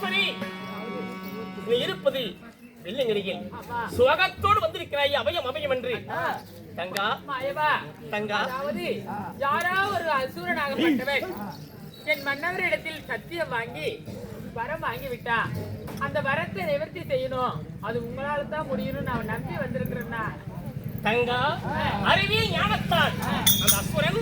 ராஜேஸ்வரி நீ இருப்பது வெள்ளங்கிரியில் சுவகத்தோடு வந்திருக்கிறாய் அபயம் அபயம் என்று. தங்கா. தங்கா. யாராவது ஒரு அசூரனாகப்பட்டவன் என் மன்னவரிடத்தில் சத்தியம் வாங்கி வரம் வாங்கி விட்டா அந்த வரத்தை நிவர்த்தி செய்யணும். அது உங்களால தான் முடியும்னு நான் நம்பி வந்திருக்கிறேன்னா தங்கா அறிவியல் ஞானத்தான் அந்த அசுரன்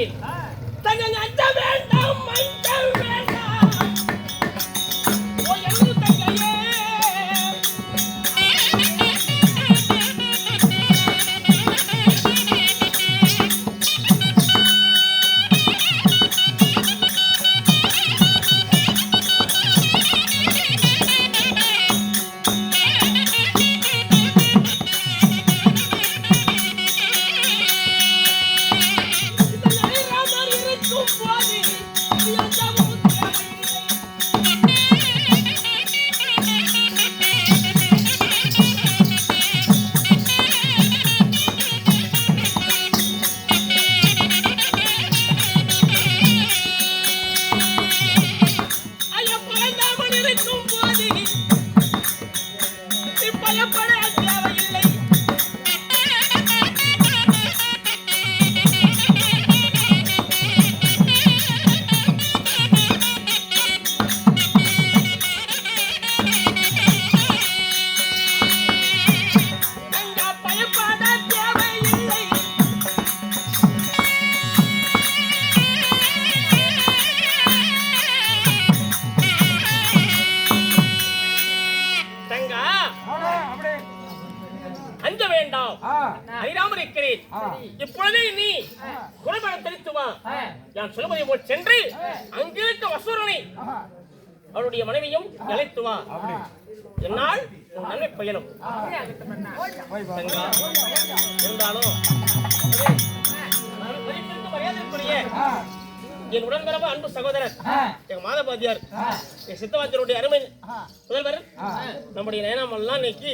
அறிவியல் தங்கள் இருக்கும் போது நீ பயப்பட வேண்டாம். அறியாமல் இருக்கிறேன் இப்பொழுதே நீ குறைபடம் தெரித்து வா நான் சொல்லுவதை போல் சென்று அங்கிருக்க வசூரனை அவருடைய மனைவியும் அழைத்து வா என்னால் நன்மை பயணம் தங்கா இருந்தாலும் என் உடன்பிறப்பு அன்பு சகோதரர். எங்க மாதபாதியார் என் சித்தவாத்தியருடைய அருமை முதல்வர் நம்முடைய நயனாமெல்லாம் இன்னைக்கு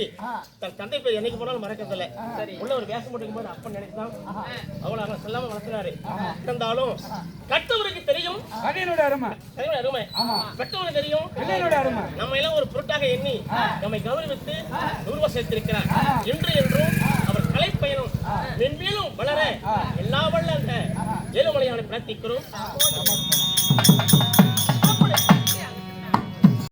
தன் தந்தை பேர் என்னைக்கு போனாலும் மறக்கதில்லை உள்ள ஒரு வேஷம் போட்டுக்கும் போது அப்பன் நினைத்தான் அவ்வளவு அவன் சொல்லாம வளர்த்தினாரு இருந்தாலும் கட்டவருக்கு தெரியும். அருமை. அருமை. பெற்றவருக்கு தெரியும். நம்ம எல்லாம் ஒரு பொருட்டாக எண்ணி நம்மை கௌரவித்து நூறுவா சேர்த்திருக்கிறார் இன்று என்றும் அவர் கலை பயணம் மென்மேலும் வளர எல்லா வல்ல அந்த प्रतिकृत